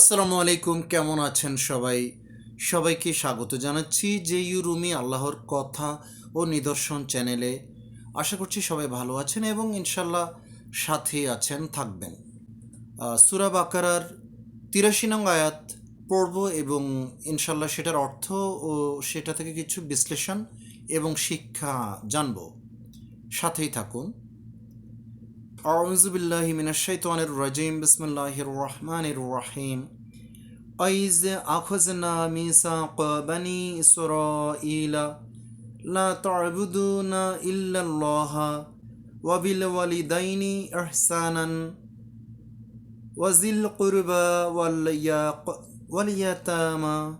আসসালামু আলাইকুম, কেমন আছেন সবাই? সবাইকে স্বাগত জানাচ্ছি যে ইউরুমি আল্লাহর কথা ও নিদর্শন চ্যানেলে। আশা করছি সবাই ভালো আছেন এবং ইনশাল্লাহ সাথে আছেন, থাকবেন। সূরা বাকারার তিরাশি নং আয়াত পড়ব এবং ইনশাল্লাহ সেটার অর্থ ও সেটা থেকে কিছু বিশ্লেষণ এবং শিক্ষা জানব। সাথেই থাকুন। أعوذ بالله من الشيطان الرجيم بسم الله الرحمن الرحيم وإذ أخذنا ميثاق بني إسرائيل لا تعبدون إلا الله وبالوالدين إحسانا وذي القربى والياق واليتامى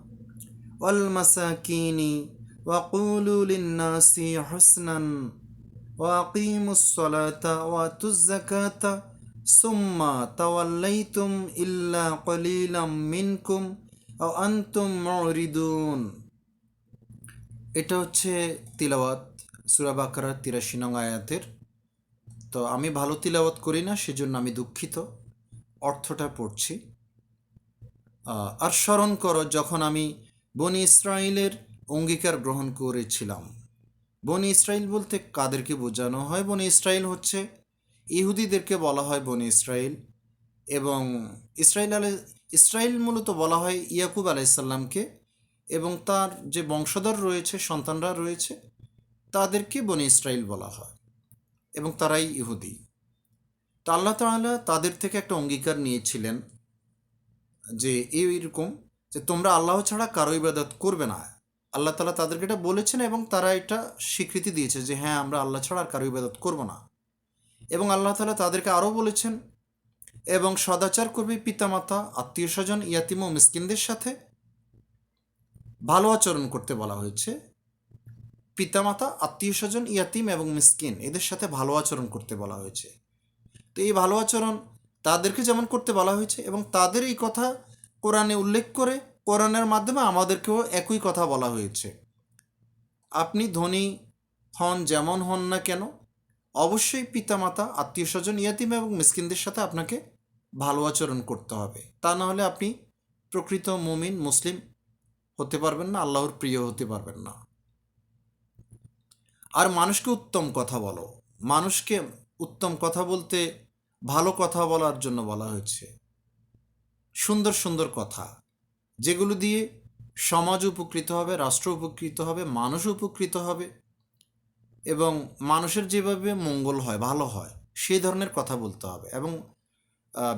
والمساكين وقولوا للناس حسنا وأقيموا الصلاة وآتوا الزكاة ثم توليتم إلا قليلا منكم أو أنتم معرضون এটা হচ্ছে তিলাওয়াত সুরা বাকারার তিরাশি নং আয়াতের তো আমি ভালো তিলাওয়াত করি না সেজন্য আমি দুঃখিত অর্থটা পড়ছি আহ, আর স্মরণ করো যখন আমি বনি ইসরায়েলের অঙ্গীকার গ্রহণ করেছিলাম বনি ইসরায়েল বলতে কাদেরকে বোঝানো হয়। বনি ইসরায়েল হচ্ছে ইহুদিদেরকে বলা হয় বনি ইসরায়েল এবং ইসরায়েল আলাই ইসরায়েল মূলত বলা হয় ইয়াকুব আলাইসাল্লামকে এবং তার যে বংশধর রয়েছে, সন্তানরা রয়েছে, তাদেরকে বনি ইসরায়েল বলা হয় এবং তারাই ইহুদি। তো আল্লাহ তাআলা তাদের থেকে একটা অঙ্গীকার নিয়েছিলেন যে এইরকম যে তোমরা আল্লাহ ছাড়া কারও ইবাদত করবে না। আল্লাহ তালা তাদেরকে এটা বলেছেন এবং তারা এটা স্বীকৃতি দিয়েছে যে হ্যাঁ আমরা আল্লাহ ছাড়া আর কারও ইবাদত করব না। এবং আল্লাহ তালা তাদেরকে আরও বলেছেন, এবং সদাচার করবে পিতামাতা আত্মীয় স্বজন ইয়াতিম ও মিসকিনদের সাথে। ভালো আচরণ করতে বলা হয়েছে। পিতামাতা আত্মীয় স্বজন ইয়াতিম এবং মিসকিন, এদের সাথে ভালো আচরণ করতে বলা হয়েছে। তো এই ভালো আচরণ তাদেরকে যেমন করতে বলা হয়েছে, এবং তাদের এই কথা কোরআনে উল্লেখ করে কোরআনের মাধ্যমে আমাদেরকেও একই কথা বলা হয়েছে। আপনি ধনী হন, যেমন হন না কেন, অবশ্যই পিতামাতা আত্মীয় স্বজন ইয়াতিম এবং মিসকিনদের সাথে আপনাকে ভালো আচরণ করতে হবে। তা না হলে আপনি প্রকৃত মুমিন, মুসলিম হতে পারবেন না, আল্লাহর প্রিয় হতে পারবেন না। আর মানুষকে উত্তম কথা বলো। মানুষকে উত্তম কথা বলতে ভালো কথা বলার জন্য বলা হয়েছে। সুন্দর সুন্দর কথা। যেগুলো দিয়ে সমাজ উপকৃত হবে, রাষ্ট্র উপকৃত হবে, মানুষ উপকৃত হবে এবং মানুষের যেভাবে মঙ্গল হয়, ভালো হয়, সেই ধরনের কথা বলতে হবে এবং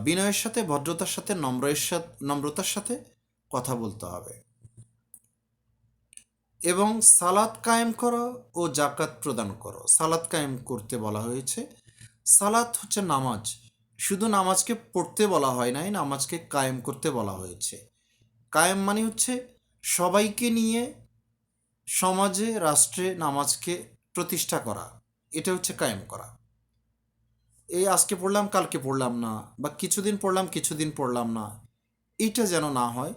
বিনয়ের সাথে, ভদ্রতার সাথে নম্রের সাথে, নম্রতার সাথে কথা বলতে হবে। এবং সালাত কায়েম করো ও জাকাত প্রদান করো। সালাদ কায়েম করতে বলা হয়েছে। সালাত হচ্ছে নামাজ। শুধু নামাজকে পড়তে বলা হয় নাই, নামাজকে কায়েম করতে বলা হয়েছে। কায়েম মানে হচ্ছে সবাইকে নিয়ে সমাজে, রাষ্ট্রে নামাজকে প্রতিষ্ঠা করা। এটা হচ্ছে কায়েম করা। এই আজকে পড়লাম, কালকে পড়লাম না, বা কিছুদিন পড়লাম কিছুদিন পড়লাম না, এটা যেন না হয়,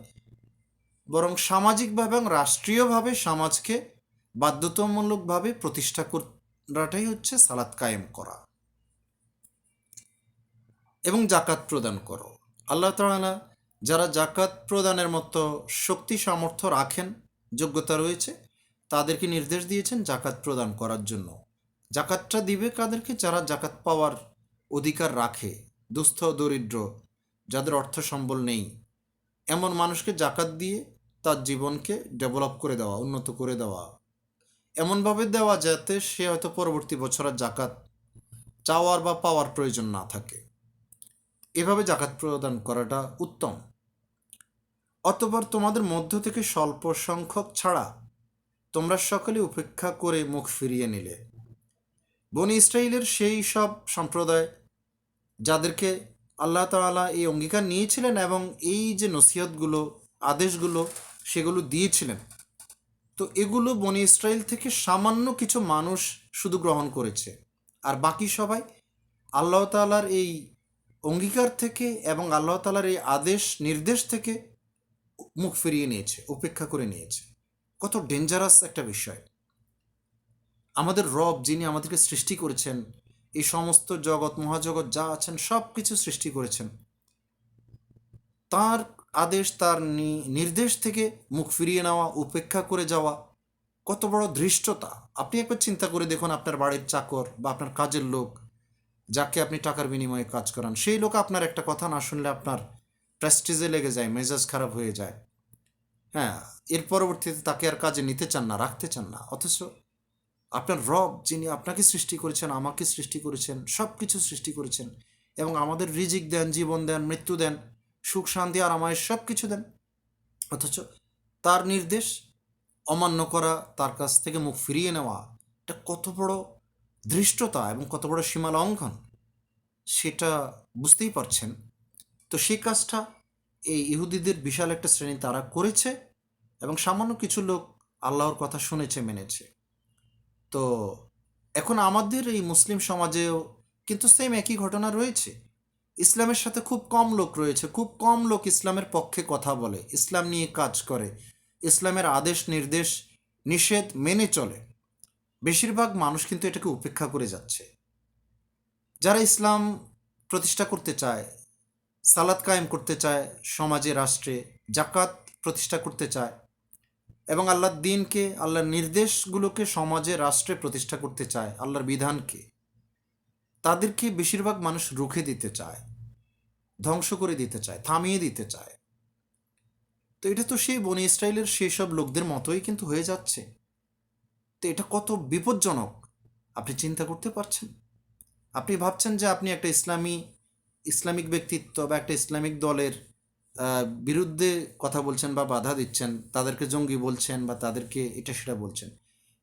বরং সামাজিকভাবে এবং রাষ্ট্রীয়ভাবে সমাজকে বাধ্যতামূলকভাবে প্রতিষ্ঠা করাটাই হচ্ছে সালাত কায়েম করা। এবং জাকাত প্রদান করো। আল্লাহ তাআলা যারা জাকাত প্রদানের মতো শক্তি, সামর্থ্য রাখেন, যোগ্যতা রয়েছে, তাদেরকে নির্দেশ দিয়েছেন জাকাত প্রদান করার জন্য। জাকাতটা দিবে কাদেরকে? যারা জাকাত পাওয়ার অধিকার রাখে, দুস্থ, দরিদ্র, যাদের অর্থ সম্বল নেই। এমন মানুষকে জাকাত দিয়ে তার জীবনকে ডেভেলপ করে দেওয়া, উন্নত করে দেওয়া। এমনভাবে দেওয়া যাতে সে হয়তো পরবর্তী বছর জাকাত চাওয়ার বা পাওয়ার প্রয়োজন না থাকে। এভাবে জাকাত প্রদান করাটা উত্তম। অতপর তোমাদের মধ্য থেকে স্বল্প সংখ্যক ছাড়া তোমরা সকলে উপেক্ষা করে মুখ ফিরিয়ে নিলে। বনি ইসরায়েলের সেই সব সম্প্রদায় যাদেরকে আল্লাহ তাআলা এই অঙ্গীকার নিয়েছিলেন এবং এই যে নসিহতগুলো, আদেশগুলো, সেগুলো দিয়েছিলেন, তো এগুলো বনি ইসরায়েল থেকে সামান্য কিছু মানুষ শুধু গ্রহণ করেছে। আর বাকি সবাই আল্লাহ তাআলার এই অঙ্গীকার থেকে এবং আল্লাহ তাআলার এই আদেশ, নির্দেশ থেকে মুখ ফিরিয়ে নিয়েছে, উপেক্ষা করে নিয়েছে। কত ডেঞ্জারাস একটা বিষয়। আমাদের রব যিনি আমাদেরকে সৃষ্টি করেছেন, এই সমস্ত জগৎ, মহাজগৎ যা আছেন সব কিছু সৃষ্টি করেছেন। তার আদেশ, তার নির্দেশ থেকে মুখ ফিরিয়ে নেওয়া, উপেক্ষা করে যাওয়া কত বড় ধৃষ্টতা। আপনি একবার চিন্তা করে দেখুন আপনার বাড়ির চাকর বা আপনার কাজের লোক যাকে আপনি টাকার বিনিময়ে কাজ করান, সেই লোক আপনার একটা কথা না শুনলে আপনার প্রেস্টিজে লেগে যায়, মেজাজ খারাপ হয়ে যায়। হ্যাঁ এর পরবর্তীতে তাকে আর কাজে নিতে চান না, রাখতে চান না। অথচ আপনার রব যিনি আপনাকে সৃষ্টি করেছেন, আমাকে সৃষ্টি করেছেন সব কিছু সৃষ্টি করেছেন এবং আমাদের রিজিক দেন, জীবন দেন, মৃত্যু দেন, সুখ, শান্তি আর আমায় সব কিছু দেন। অথচ তার নির্দেশ অমান্য করা, তার কাছ থেকে মুখ ফিরিয়ে নেওয়া, এটা কত বড় ধৃষ্টতা এবং কত বড় সীমা লঙ্ঘন, সেটা বুঝতেই পারছেন। তো সেই কাজটা এই ইহুদিদের বিশাল একটা শ্রেণি তারা করেছে এবং সামান্য কিছু লোক আল্লাহর কথা শুনেছে, মেনেছে। তো এখন আমাদের এই মুসলিম সমাজেও কিন্তু সেম একই ঘটনা রয়েছে। ইসলামের সাথে খুব কম লোক রয়েছে, খুব কম লোক ইসলামের পক্ষে কথা বলে, ইসলাম নিয়ে কাজ করে, ইসলামের আদেশ, নির্দেশ, নিষেধ মেনে চলে। বেশিরভাগ মানুষ কিন্তু এটাকে উপেক্ষা করে যাচ্ছে। যারা ইসলাম প্রতিষ্ঠা করতে চায় সালাদ কায়েম করতে চায়, সমাজে, রাষ্ট্রে জাকাত প্রতিষ্ঠা করতে চায় এবং আল্লাহর দিনকে, আল্লাহর নির্দেশগুলোকে সমাজে, রাষ্ট্রে প্রতিষ্ঠা করতে চায়, আল্লাহর বিধানকে, তাদেরকে বেশিরভাগ মানুষ রুখে দিতে চায়, ধ্বংস করে দিতে চায়, থামিয়ে দিতে চায়। তো এটা তো সেই বনি ইসরায়েলের সেই সব লোকদের মতোই কিন্তু হয়ে যাচ্ছে। তো এটা কত বিপজ্জনক? আপনি চিন্তা করতে পারছেন? আপনি ভাবছেন যে আপনি একটা ইসলামী, ইসলামিক ব্যক্তিত্ব বা একটা ইসলামিক দলের বিরুদ্ধে কথা বলছেন বা বাধা দিচ্ছেন, তাদেরকে জঙ্গি বলছেন বা তাদেরকে এটা সেটা বলছেন।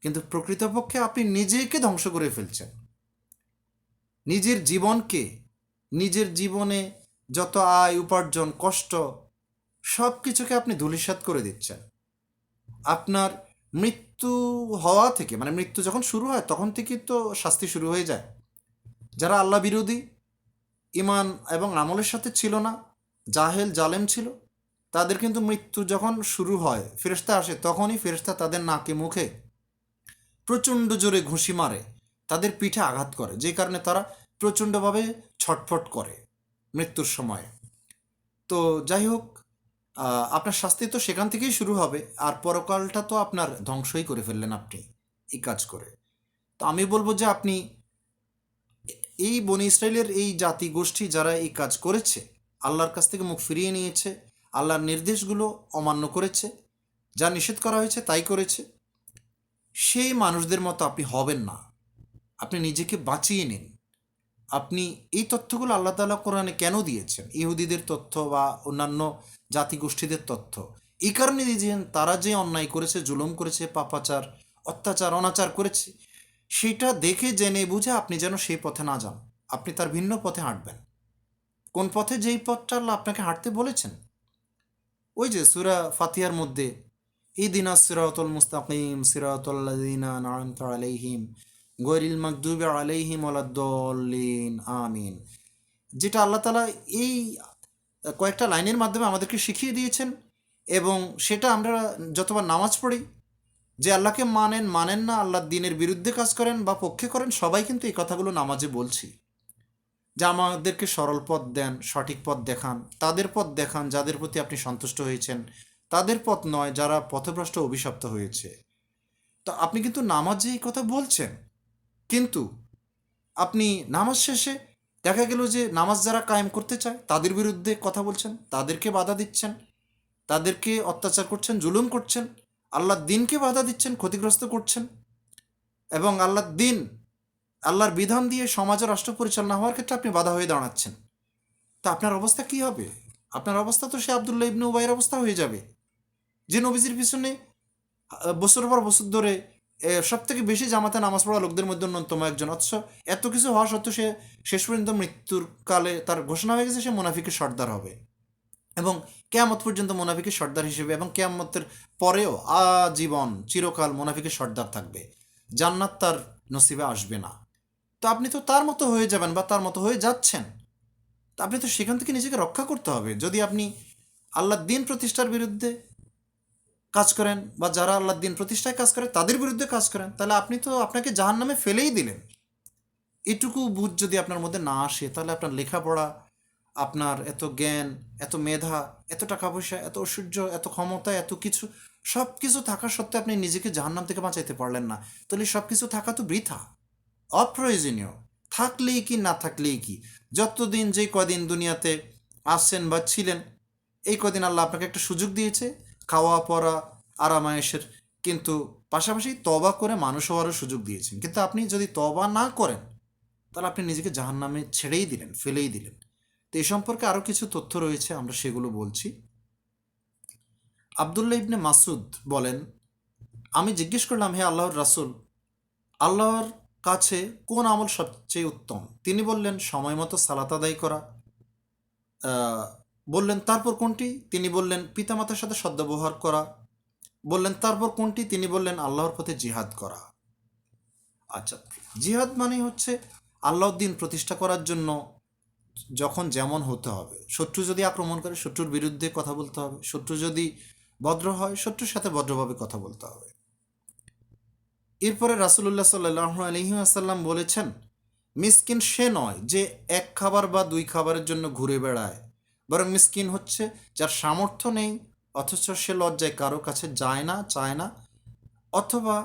কিন্তু প্রকৃতপক্ষে আপনি নিজেকে ধ্বংস করে ফেলছেন। নিজের জীবনকে, নিজের জীবনে যত আয়, উপার্জন, কষ্ট সব কিছুকে আপনি ধূলিসাৎ করে দিচ্ছেন। আপনার মৃত্যু হওয়া থেকে মানে মৃত্যু যখন শুরু হয়, তখন থেকে তো শাস্তি শুরু হয়ে যায়। যারা আল্লাহ বিরোধী ইমান এবং আমলের সাথে ছিল না, জাহেল, জালেম ছিল, তাদের কিন্তু মৃত্যু যখন শুরু হয়, ফেরেশতা আসে, তখনই ফেরেশতা তাদের নাকে মুখে প্রচণ্ড জোরে ঘুষি মারে, তাদের পিঠে আঘাত করে, যে কারণে তারা প্রচণ্ডভাবে ছটফট করে মৃত্যুর সময়। তো যাই হোক আপনার শাস্তি তো সেখান থেকেই শুরু হবে। আর পরকালটা তো আপনার ধ্বংসই করে ফেললেন আপনি এই কাজ করে। তো আমি বলব যে আপনি এই বনি ইসরায়েলের এই জাতি গোষ্ঠী যারা এই কাজ করেছে, আল্লাহর কাছ থেকে মুখ ফিরিয়ে নিয়েছে, আল্লাহর নির্দেশগুলো অমান্য করেছে, যা নিষেধ করা হয়েছে তাই করেছে, সেই মানুষদের মতো আপনি হবেন না। আপনি নিজেকে বাঁচিয়ে নিন। আপনি এই তথ্যগুলো আল্লাহ তালা কোরআনে কেন দিয়েছেন? ইহুদিদের তথ্য বা অন্যান্য জাতিগোষ্ঠীদের তথ্য। এই কারণে দিয়েছেন তারা যে অন্যায় করেছে, জুলুম করেছে, পাপাচার, অত্যাচার, অনাচার করেছে, সেটা দেখে, জেনে, বুঝে আপনি যেন সেই পথে না যান। আপনি তার ভিন্ন পথে হাঁটবেন। কোন পথে যেই পথটা আল্লাহ আপনাকে হাঁটতে বলেছেন? ওই যে সুরা ফাতিয়ার মধ্যে এই দিনা সিরাতুল মুস্তাকিম সিরাতুল্লাযিনা আনআমতা আলাইহিম গৈরিল মাকদুবি আলাইহিম ওয়ালাদ্দাল্লিন আমিন। যেটা আল্লাহ তালা এই কয়েকটা লাইনের মাধ্যমে আমাদেরকে শিখিয়ে দিয়েছেন এবং সেটা আমরা যতবার নামাজ পড়ি, যে আল্লাহকে মানেন মানেন না আল্লাহর দিনের বিরুদ্ধে কাজ করেন বা পক্ষে করেন, সবাই কিন্তু এই কথাগুলো নামাজে বলছি। যা আমাদেরকে সরল পথ দেন, সঠিক পথ দেখান, তাদের পথ দেখান যাদের প্রতি আপনি সন্তুষ্ট হয়েছেন, তাদের পথ নয় যারা পথভ্রষ্ট অভিশপ্ত হয়েছে। তো আপনি কিন্তু নামাজে এই কথা বলছেন, কিন্তু আপনি নামাজ শেষে দেখা গেল যে নামাজ যারা কায়েম করতে চায়, তাদের বিরুদ্ধে কথা বলছেন, তাদেরকে বাধা দিচ্ছেন, তাদেরকে অত্যাচার করছেন, জুলুম করছেন আল্লাহর দিনকে বাধা দিচ্ছেন, ক্ষতিগ্রস্ত করছেন এবং আল্লাহর দিন, আল্লাহর বিধান দিয়ে সমাজ ও রাষ্ট্র পরিচালনা হওয়ার ক্ষেত্রে আপনি বাধা হয়ে দাঁড়াচ্ছেন। তা আপনার অবস্থা কি হবে? আপনার অবস্থা তো সে আবদুল্লাহ ইবনু উবাইয়ের অবস্থা হয়ে যাবে। যে নবীজির পিছনে বছর পর বছর ধরে সব থেকে বেশি জামাতে নামাজ পড়া লোকদের মধ্যে অন্যতম একজন। অথচ এত কিছু হওয়া সত্ত্বেও সে শেষ পর্যন্ত মৃত্যুর কালে তার ঘোষণা হয়ে গেছে সে মোনাফিকের সর্দার হবে। এবং কেয়ামত পর্যন্ত মোনাফিকের সর্দার হিসেবে এবং কেয়ামতের পরেও আজীবন চিরকাল মোনাফিকের সর্দার থাকবে। জান্নাত তার নসিবে আসবে না। তো আপনি তো তার মতো হয়ে যাবেন বা তার মতো হয়ে যাচ্ছেন। তা আপনি তো সেখান থেকে নিজেকে রক্ষা করতে হবে। যদি আপনি আল্লাহর দিন প্রতিষ্ঠার বিরুদ্ধে কাজ করেন বা যারা আল্লাহর দিন প্রতিষ্ঠায় কাজ করে, তাদের বিরুদ্ধে কাজ করেন, তাহলে আপনি তো আপনাকে জাহান নামে ফেলেই দিলেন। এটুকু বুঝ যদি আপনার মধ্যে না আসে, তাহলে আপনার লেখাপড়া, আপনার এত জ্ঞান, এত মেধা, এত টাকা পয়সা, এত ঐশ্বর্য, এত ক্ষমতা, এত কিছু সব কিছু থাকা সত্ত্বেও আপনি নিজেকে জাহান্নাম থেকে বাঁচাইতে পারলেন না। তাহলে সব কিছু থাকা তো বৃথা, অপ্রয়োজনীয়। থাকলেই কি, না থাকলেই কি? যতদিন যে কদিন দুনিয়াতে আসছেন বা ছিলেন, এই কদিন আল্লাহ আপনাকে একটা সুযোগ দিয়েছে খাওয়া পড়া আরামায়েশের। কিন্তু পাশাপাশি তবা করে মানুষ হওয়ারও সুযোগ দিয়েছেন। কিন্তু আপনি যদি তবা না করেন, তাহলে আপনি নিজেকে জাহান নামে ছেড়েই দিলেন, ফেলেই দিলেন। তো এই সম্পর্কে আরও কিছু তথ্য রয়েছে, আমরা সেগুলো বলছি। আবদুল্লাহ ইবনে মাসুদ বলেন, আমি জিজ্ঞেস করলাম, হে আল্লাহর রাসুল, আল্লাহর কাছে কোন আমল সবচেয়ে উত্তম? তিনি বললেন, সময় মতো সালাত আদায় করা। বললেন, তারপর কোনটি? তিনি বললেন, পিতামাতার সাথে সদ্ব্যবহার করা। বললেন, তারপর কোনটি? তিনি বললেন, আল্লাহর পথে জিহাদ করা। আচ্ছা জিহাদ মানে হচ্ছে আল্লাহর দিন প্রতিষ্ঠা করার জন্য যখন যেমন হতে হবে। শত্রু যদি আক্রমণ করে, শত্রুর বিরুদ্ধে কথা বলতে হবে। শত্রু যদি ভদ্র হয়, শত্রুর সাথে ভদ্রভাবে কথা বলতে হবে। এরপরে রাসুলুল্লাহ সাল্লাহ আলহি আসাল্লাম বলেছেন, মিসকিন সে নয় যে এক খাবার বা দুই খাবারের জন্য ঘুরে বেড়ায়। বরং মিসকিন হচ্ছে যার সামর্থ্য নেই, অথচ সে লজ্জায় কারও কাছে যায় না, চায় না, অথবা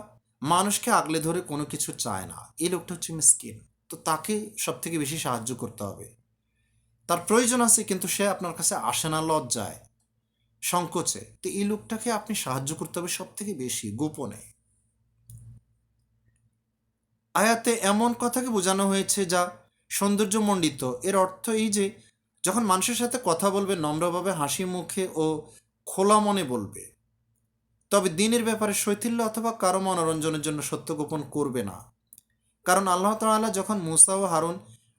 মানুষকে আগলে ধরে কোনো কিছু চায় না। এই লোকটা হচ্ছে মিসকিন। তো তাকে সব থেকে বেশি সাহায্য করতে হবে। তার প্রয়োজন আছে, কিন্তু সে আপনার কাছে আসে না লজ্জায়, সংকোচে। তো এই লোকটাকে আপনি সাহায্য করতে হবে সব থেকে বেশি, গোপনে। আয়াতে এমন কথাকে বোঝানো হয়েছে যা সৌন্দর্যমণ্ডিত। এর অর্থ এই যে যখন মানুষের সাথে কথা বলবে, নম্রভাবে হাসি মুখে ও খোলা মনে বলবে, তবে দিনের ব্যাপারে শৈথিল্য অথবা কারও মনোরঞ্জনের জন্য সত্য গোপন করবে না। কারণ আল্লাহ তাআলা যখন মুসা ও হারুন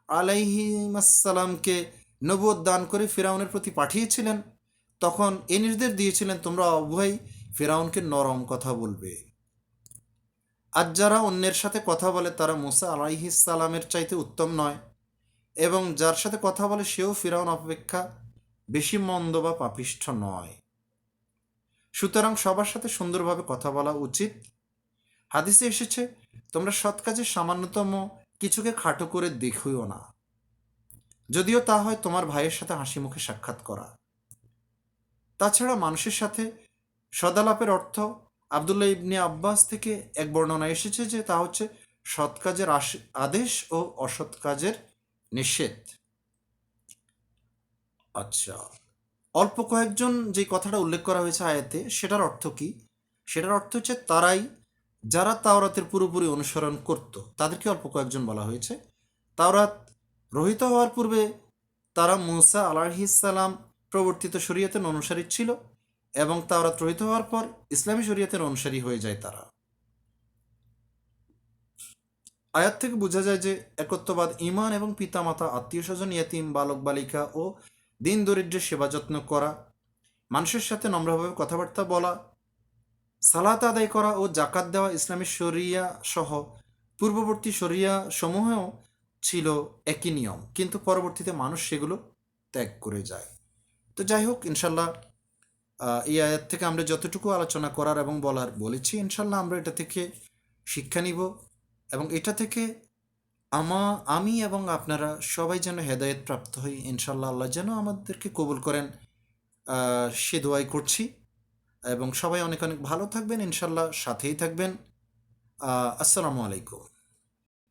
আলাইহিমাসাল্লামকে নবুয়ত দান করে ফেরাউনের প্রতি পাঠিয়েছিলেন, তখন এ নির্দেশ দিয়েছিলেন, তোমরা উভয় ফেরাউনকে নরম কথা বলবে। আর যারা অন্যের সাথে কথা বলে, তারা মুসা আলাইহিসালামের চাইতে উত্তম নয়। এবং যার সাথে কথা বলে সেও ফিরাউন অপেক্ষা বেশি মন্দ বা পাপিষ্ঠ নয়। সুতরাং সবার সাথে সুন্দরভাবে কথা বলা উচিত। হাদিসে এসেছে, তোমরা সৎ কাজে সামান্যতম কিছুকে খাটো করে দেখিও না। যদিও তা হয় তোমার ভাইয়ের সাথে হাসি মুখে সাক্ষাৎ করা। তাছাড়া মানুষের সাথে সদালাপের অর্থ আবদুল্লাহ ইবনে আব্বাস থেকে এক বর্ণনা এসেছে যে তা হচ্ছে সৎ কাজের আদেশ ও অসৎ কাজের নিষেধ। আচ্ছা। অল্প কয়েকজন যে কথাটা উল্লেখ করা হয়েছে আয়াতে, সেটার অর্থ কি? সেটার অর্থ হচ্ছে তারাই, যারা তাওরাতের পুরোপুরি অনুসরণ করত, তাদেরকে অল্প কয়েকজন বলা হয়েছে। তাওরাত রহিত হওয়ার পূর্বে তারা মুসা আলাহিসাল্লাম প্রবর্তিত শরীয়তের অনুসারী ছিল এবং তাওরাত রহিত হওয়ার পর ইসলামী শরীয়তের অনুসারী হয়ে যায় তারা। আয়াত থেকে বোঝা যায় যে একত্ববাদ ইমান এবং পিতামাতা আত্মীয় স্বজন ইয়াতিম বালক বালিকা ও দিন দরিদ্রের সেবা যত্ন করা, মানুষের সাথে নম্রভাবে কথাবার্তা বলা, সালাত আদায় করা ও জাকাত দেওয়া ইসলামী শরিয়া সহ পূর্ববর্তী শরিয়া সমূহেও ছিল একই নিয়ম, কিন্তু পরবর্তীতে মানুষ সেগুলো ত্যাগ করে যায়। তো যাই হোক, ইনশাল্লাহ এই আয়াত থেকে আমরা যতটুকু আলোচনা করার এবং বলার বলেছি, ইনশাল্লাহ আমরা এটা থেকে শিক্ষা নিব। এবং এটা থেকে আমা, আমি এবং আপনারা সবাই যেন হেদায়েত প্রাপ্ত হই ইনশাল্লাহ আল্লাহ যেন আমাদেরকে কবুল করেন। সে দোয়াই করছি এবং সবাই অনেক অনেক ভালো থাকবেন ইনশাল্লাহ সাথেই থাকবেন। আসসালামু আলাইকুম।